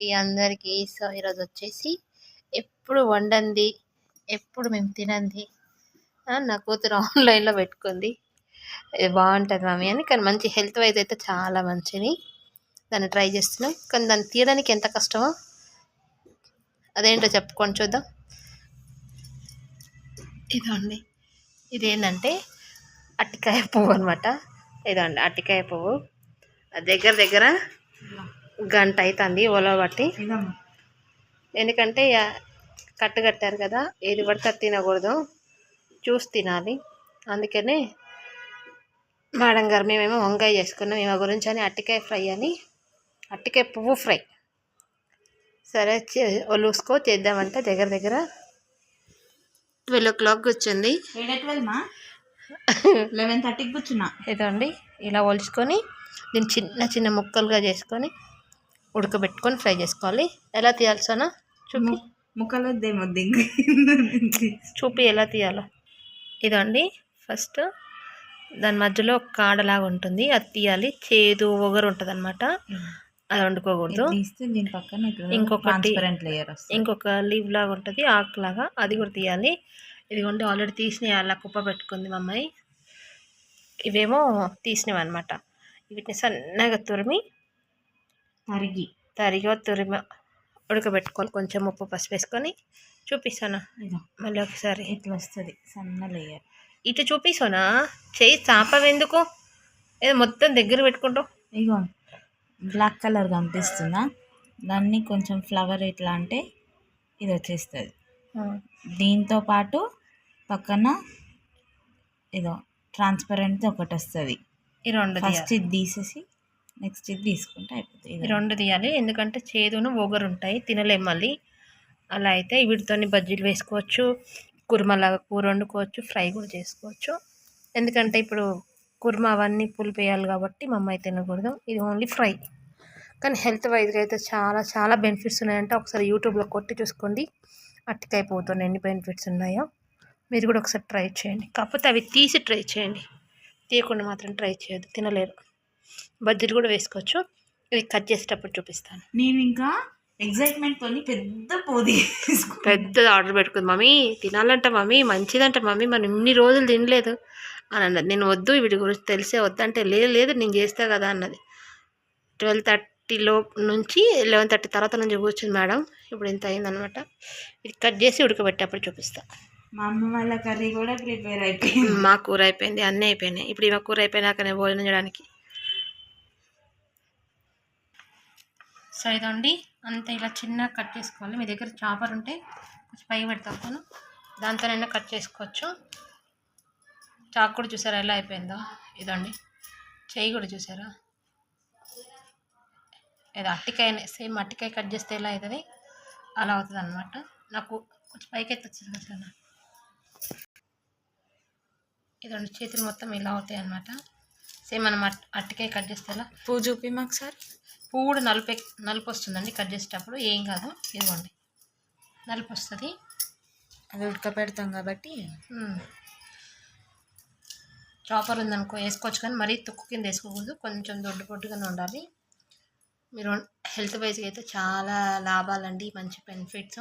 ఈ అందరికీ సో ఈరోజు వచ్చేసి ఎప్పుడు వండంది ఎప్పుడు మేము తినంది నా కూతురు ఆన్లైన్లో పెట్టుకుంది. ఇది బాగుంటుంది మమ్మీ అని కానీ మంచి హెల్త్ వైజ్ అయితే చాలా మంచిది. దాన్ని ట్రై చేస్తున్నాం. కానీ దాన్ని తీయడానికి ఎంత కష్టమో అదేంటో చెప్పుకొని చూద్దాం. ఇదండి ఇదేంటంటే అట్టికాయ పువ్వు అనమాట ఇదండి అట్టికాయ పువ్వు. దగ్గర దగ్గర గంట అవుతుంది ఓలో బట్టి. ఎందుకంటే కట్టు కట్టారు కదా ఏది పడితే అది తినకూడదు. చూసి తినాలి. అందుకనే మేడం గారు మేమేమో వంకాయ చేసుకున్నాం ఈమె గురించి అని అట్టికాయ ఫ్రై అని. అట్టికాయ పువ్వు ఫ్రై. సరే ఒలుసుకో చేద్దామంటే దగ్గర దగ్గర ట్వెల్వ్ ఓ క్లాక్ వచ్చింది. లెవెన్ థర్టీకి కూర్చున్నా. ఇదండి ఇలా ఒలుచుకొని దీన్ని చిన్న చిన్న ముక్కలుగా చేసుకొని ఉడకబెట్టుకొని ఫ్రై చేసుకోవాలి. ఎలా తీయాలి సోనా చూపి. ముక్కలు చూపి ఎలా తీయాలో. ఇదండి ఫస్ట్ దాని మధ్యలో ఒక కాడలాగా ఉంటుంది. అది తీయాలి. చేదు ఒగరు ఉంటుంది అనమాట అది వండుకోకూడదు. తీస్తే దీని పక్కన ఇంకొకటి- ఇంకొక లీవ్ లాగా ఉంటుంది. ఆకులాగా అది కూడా తీయాలి. ఇదిగోండి ఆల్రెడీ తీసినవి. అలా కుప్ప పెట్టుకుంది మా అమ్మాయి. ఇవేమో తీసినవి అనమాట వీటిని సన్నగా తురిమి తరిగి తరిగా తురిమి ఉడకబెట్టుకోవాలి కొంచెం ఉప్పు పసుపు వేసుకొని చూపిస్తాను? మళ్ళీ ఒకసారి. ఇట్లా వస్తుంది సన్న లేయర్ ఇటు చూపిస్తానా? చేయి చాపవెందుకు ఏదో మొత్తం దగ్గర పెట్టుకుంటావు ఇగో బ్లాక్ కలర్ కనిపిస్తుందా? దాన్ని కొంచెం ఫ్లవర్ ఎట్లా అంటే ఇది వచ్చేస్తుంది. దీంతో పాటు పక్కన ఇదో ట్రాన్స్పరెంట్ ఒకటి వస్తుంది. ఈ రెండు ఫస్ట్ ఇది తీసేసి నెక్స్ట్ ఇది తీసుకుంటే అయిపోతుంది. రెండు తీయాలి. ఎందుకంటే చేదును ఒగరు ఉంటాయి తినలేం మళ్ళీ. అలా అయితే వీటితోని బజ్జీలు వేసుకోవచ్చు. కుర్మలాగా కూర వండుకోవచ్చు. ఫ్రై కూడా చేసుకోవచ్చు. ఎందుకంటే ఇప్పుడు కుర్మా అవన్నీ పులిపేయాలి కాబట్టి మా అమ్మాయి తినకూడదు. ఇది ఓన్లీ ఫ్రై. కానీ హెల్త్ వైజ్గా అయితే చాలా చాలా బెనిఫిట్స్ ఉన్నాయంటే ఒకసారి యూట్యూబ్లో కొట్టి చూసుకోండి. అట్టికాయ ఎన్ని బెనిఫిట్స్ ఉన్నాయో. మీరు కూడా ఒకసారి ట్రై చేయండి. కాకపోతే అవి తీసి ట్రై చేయండి. తీయకుండా మాత్రం ట్రై చేయదు తినలేరు. బజ్జీలు కూడా వేసుకోవచ్చు. ఇవి కట్ చేసేటప్పుడు చూపిస్తాను. నేను ఇంకా ఎగ్జైట్మెంట్ తోని పెద్ద పోది. పెద్దది ఆర్డర్ పెట్టుకుంది మమ్మీ తినాలంట మమ్మీ మంచిదంట మమ్మీ మనం ఇన్ని రోజులు తినలేదు. అని అన్నది. నేను వద్దు వీటి గురించి తెలిసే వద్దంటే లేదు లేదు నేను చేస్తా కదా అన్నది. ట్వెల్వ్ థర్టీలో నుంచి లెవెన్ థర్టీ తర్వాత నుంచి కూర్చుంది మేడం. ఇప్పుడు ఇంత అయిందనమాట ఇది కట్ చేసి ఉడకబెట్టేప్పుడు చూపిస్తా. మా అమ్మ వాళ్ళ కర్రీ కూడా ప్రిపేర్ అయిపోయింది. మా కూర అయిపోయింది అన్నీ అయిపోయినాయి. ఇప్పుడు ఇవ కూర అయిపోయినాకనే భోజనం చేయడానికి. సో ఇదండి అంత ఇలా చిన్నగా కట్ చేసుకోవాలి. మీ దగ్గర చాపర్ ఉంటే కొంచెం పై పెడతాను దాంతోనైనా కట్ చేసుకోవచ్చు. చాకు కూడా చూసారా ఎలా అయిపోయిందో? ఇదండి. చెయ్యి కూడా చూసారా? ఏదో అట్టికాయ సేమ్ అట్టికాయ కట్ చేస్తే ఎలా అవుతుంది? అలా అవుతుంది అనమాట నాకు కొంచెం పైకి అయితే వచ్చింది కదా ఇదండి చేతులు మొత్తం ఇలా అవుతాయి అనమాట సేమ్ మనం అట్- అట్టికాయ కట్ చేస్తే పువ్వు చూపి మాకు సార్. పువ్వు కూడా నలుపు నలుపు వస్తుందండి కట్ చేసేటప్పుడు. ఏం కాదు ఇదిగోండి. నలుపు వస్తుంది. అది ఉడకపెడతాం కాబట్టి. చాపర్ ఉందనుకో వేసుకోవచ్చు కానీ మరీ తుక్కు కింద వేసుకోకూడదు. కొంచెం దొడ్డు పొట్టుగానే ఉండాలి. మీరు హెల్త్ వైజ్గా అయితే చాలా లాభాలండి మంచి బెనిఫిట్స్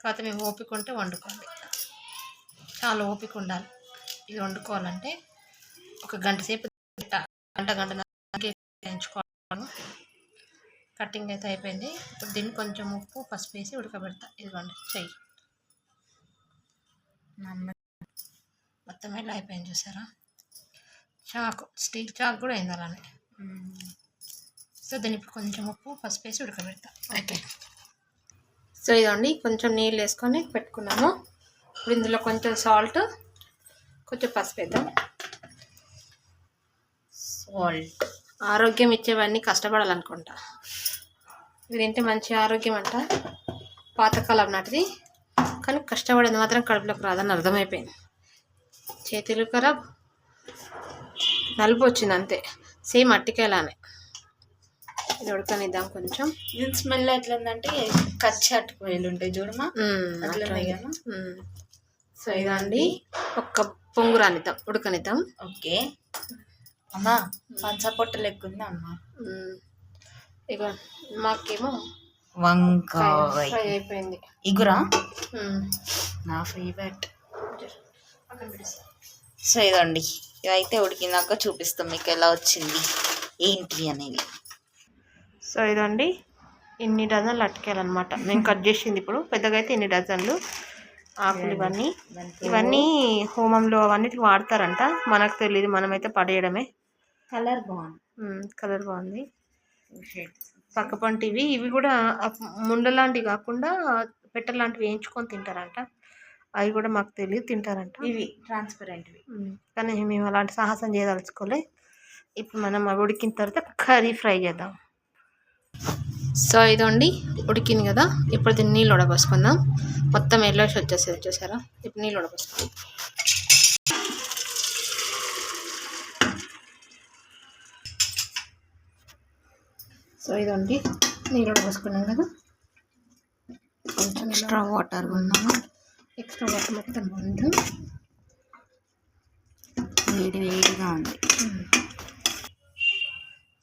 కాకపోతే మేము ఓపిక ఉంటే వండుకోండి చాలా ఓపిక ఉండాలి. ఇది వండుకోవాలంటే ఒక గంట సేపు గంట గంట వేయించుకోవాలి. కటింగ్ అయితే అయిపోయింది. ఇప్పుడు దీన్ని కొంచెం ఉప్పు పసుపు వేసి ఉడకబెడతా. ఇదిగోండి చెయ్యి. మొత్తం ఇలా అయిపోయింది చూసారా? చాకు స్టీల్ చాకు కూడా అయింది అలానే. సో దీన్ని ఇప్పుడు కొంచెం ఉప్పు పసుపు వేసి ఉడకబెడతా. ఓకే. సో ఇదండి కొంచెం నీళ్ళు వేసుకొని పెట్టుకున్నాము. ఇప్పుడు ఇందులో కొంచెం సాల్ట్ కొంచెం పసుపు వేద్దాం. సాల్ట్ ఆరోగ్యం ఇచ్చేవన్నీ కష్టపడాలనుకుంటా. ఇది తింటే మంచి ఆరోగ్యం అంట? పాతకాలం నాటిది. కానీ కష్టపడేది మాత్రం కడుపులోకి రాదని అర్థమైపోయింది. చేతులు ఖరాబ్. నలుపు వచ్చింది అంతే. సేమ్ అట్టికాయలానే. ఇది ఉడకనిద్దాం కొంచెం. దీని స్మెల్ ఎట్లా ఉందంటే కచ్చి అట్టుకోయలు ఉంటాయి చూడమా అట్లనే కదా? సో ఇదండి. ఒక్క పొంగు రానిద్దాం ఉడకనిద్దాం. ఓకే. అమ్మా పంచపొట్టు లెక్క ఉంది అమ్మా. మ్మ్. ఇక మాకేమో వంకాయ. ఫ్రై అయిపోయింది. ఇగురా. నా ఫేవరెట్. సో ఇదండి. ఇదైతే ఉడికినాక చూపిస్తాం మీకు ఎలా వచ్చింది ఏంటి అనేది. సో ఇదండి ఇన్ని డజన్లు అటుకాయలన్నమాట. నేను కట్ చేసింది ఇప్పుడు పెద్దగా అయితే ఇన్ని డజన్లు ఆకులు ఇవన్నీ. ఇవన్నీ. హోమంలో అవన్నిటికి వాడతారంట. మనకు తెలియదు మనమైతే పడేయడమే. కలర్ బాగుంది. కలర్ బాగుంది. పక్క పంటివి ఇవి కూడా అప్- ముండ లాంటివి కాకుండా పెట్ట లాంటివి వేయించుకొని తింటారంట. అవి కూడా మాకు తెలియదు తింటారంట. ఇవి ట్రాన్స్పరెంట్వి. కానీ మేము అలాంటి సాహసం చేయదలుచుకోలే. ఇప్పుడు మనం అవి ఉడికిన తర్వాత కర్రీ ఫ్రై చేద్దాం. సో ఇదండి ఉడికింది కదా. ఇప్పుడు దీన్ని నీళ్ళు ఉడబోసుకుందాం మొత్తం ఎల్లోసి వచ్చేసేది చూసారా? ఇప్పుడు నీళ్ళు ఉడబోసుకుందాం సో ఇదండి నీళ్ళు ఉడబోసుకున్నాం కదా. కొంచెం ఎక్స్ట్రా వాటర్ ఉన్నాము ఎక్స్ట్రా వాటర్ మొత్తం ఉంది వేడి వేడిగా ఉంది.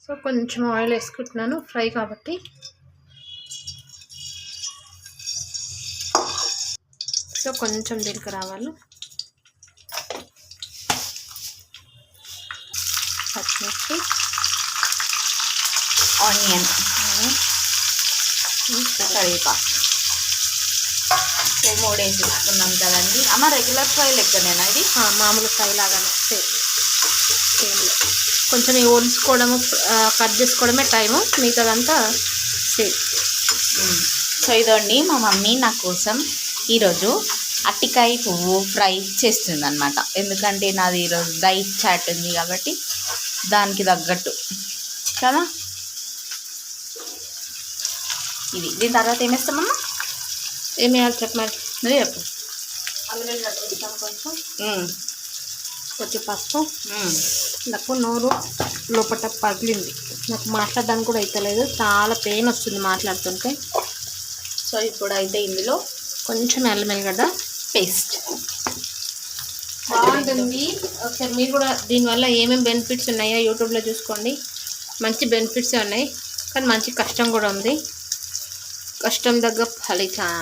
సో కొంచెం ఆయిల్ వేసుకుంటున్నాను ఫ్రై కాబట్టి. సో కొంచెం జీలకర్ర ఆవాలు పచ్చిమిర్చి. ఆనియన్ కరివేపాకు సో మూడు వేసేసుకున్నాం కదండి. అమ్మ రెగ్యులర్ ఫ్రై లెక్కనేనా ఇది? మామూలు ఫ్రై లాగానే. సేమ్. కొంచెం ఈ ఒలుచుకోవడము కట్ చేసుకోవడమే టైము. మిగతాదంతా సేమ్. సో ఇదండి మా మమ్మీ నా కోసం ఈరోజు అట్టికాయ పువ్వు ఫ్రై చేస్తుంది అనమాట ఎందుకంటే నాది ఈరోజు డైట్ చాట్ ఉంది కాబట్టి దానికి తగ్గట్టు. కదా? ఇది దీని తర్వాత ఏం వేస్తామమ్మా? ఏమి వేయాలి చెప్పమని నువ్వు చెప్పు. కొంచెం. పసుపు. నాకు నోరు లోపల పగిలింది. నాకు మాట్లాడడానికి కూడా అయితలేదు. చాలా పెయిన్ వస్తుంది మాట్లాడుతుంటే. సో ఇప్పుడు అయితే ఇందులో కొంచెం అల్లం ఎల్లిగడ్డ పేస్ట్. బాగుంటుంది. ఒకసారి మీరు కూడా దీనివల్ల ఏమేమి బెనిఫిట్స్ ఉన్నాయో యూట్యూబ్లో చూసుకోండి. మంచి బెనిఫిట్స్ ఉన్నాయి. కానీ మంచి కష్టం కూడా ఉంది. కష్టం తగ్గ ఫలితం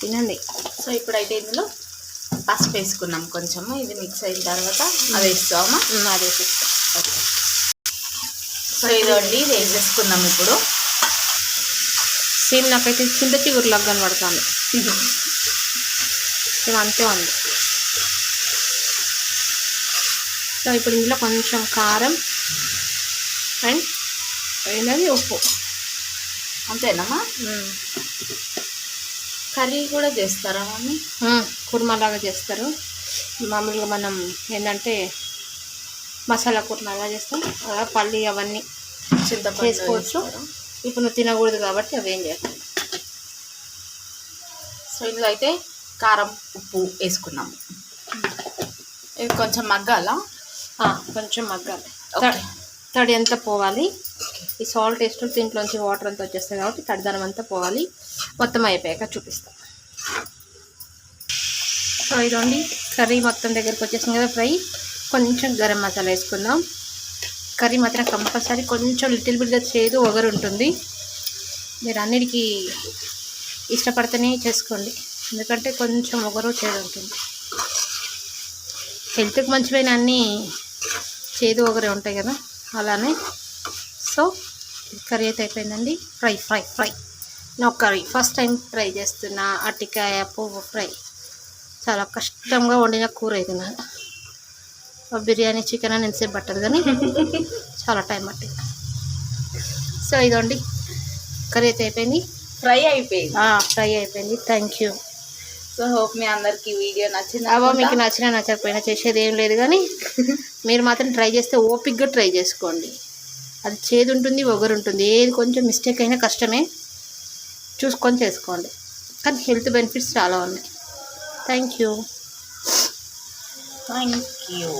తినండి. సో ఇప్పుడైతే ఇందులో పసుపు వేసుకున్నాం కొంచెము ఇది మిక్స్ అయిన తర్వాత అది వేస్తామా ఉమ్, అది వేసేస్తా ఓకే. సో ఇదండి. ఇది వేసేసుకున్నాం ఇప్పుడు? సేమ్ నాకైతే చింత చిగురులాగా కనబడుతుంది. సేమ్ అంతే ఉంది. సో ఇప్పుడు ఇందులో కొంచెం కారం అండ్ ఏంటది? ఉప్పు. అంతేనమ్మా. కర్రీ కూడా చేస్తారా మమ్మీ? మ్మ్. కుర్మా లాగా చేస్తారు. మామూలుగా మనం ఏంటంటే మసాలా కుర్మా ఎలా చేస్తాం. అలా పల్లి అవన్నీ చేసుకోవచ్చు? ఇప్పుడు నువ్వు తినకూడదు కాబట్టి అవి ఏం చేస్తాం సో ఇందులో అయితే కారం ఉప్పు వేసుకున్నాము. ఇది కొంచెం మగ్గాల? కొంచెం మగ్గాలి. తడి అంతా పోవాలి. ఈ సాల్ట్ వేసిన దీంట్లోంచి వాటర్ అంతా వచ్చేస్తుంది కాబట్టి తడిదనం అంతా పోవాలి. మొత్తం అయిపోయాక చూపిస్తాం. సో ఇదండి కర్రీ మొత్తం దగ్గరికి వచ్చేసింది కదా ఫ్రై. కొంచెం గరం మసాలా వేసుకుందాం. కర్రీ మాత్రం కంపల్సరీ కొంచెం లిటిల్ బిట్గా చేదు ఒగరు ఉంటుంది. మీరు అన్నిటికీ ఇష్టపడితేనే చేసుకోండి. ఎందుకంటే కొంచెం ఒగరు చేదు ఉంటుంది. హెల్త్కి మంచివైన అన్నీ చేదు ఒగరే ఉంటాయి కదా. అలానే సో కర్రీ అయితే అయిపోయిందండి. Fry fry fry. నా కర్రీ. ఫస్ట్ టైం ట్రై చేస్తున్నా అట్టికాయ పువ్వు ఫ్రై. చాలా కష్టంగా వండిన కూర ఇది బిర్యానీ చికెన్ అని ఎంతసేపు పట్టదు కానీ చాలా టైం పట్టింది. సో ఇదండి. కర్రీ అయితే అయిపోయింది. ఫ్రై అయిపోయింది. ఫ్రై అయిపోయింది. Thank you. సో హోప్ మీ అందరికి వీడియో నచ్చింది అవో మీకు నచ్చినా నచ్చకపోయినా చేసేది ఏం లేదు కానీ మీరు మాత్రం ట్రై చేస్తే ఓపిక్గా ట్రై చేసుకోండి. అది చేదు ఉంటుంది ఒగరు ఉంటుంది ఏది కొంచెం మిస్టేక్ అయినా కష్టమే. చూసుకొని చేసుకోండి. కానీ హెల్త్ బెనిఫిట్స్ చాలా ఉన్నాయి. Thank you thank you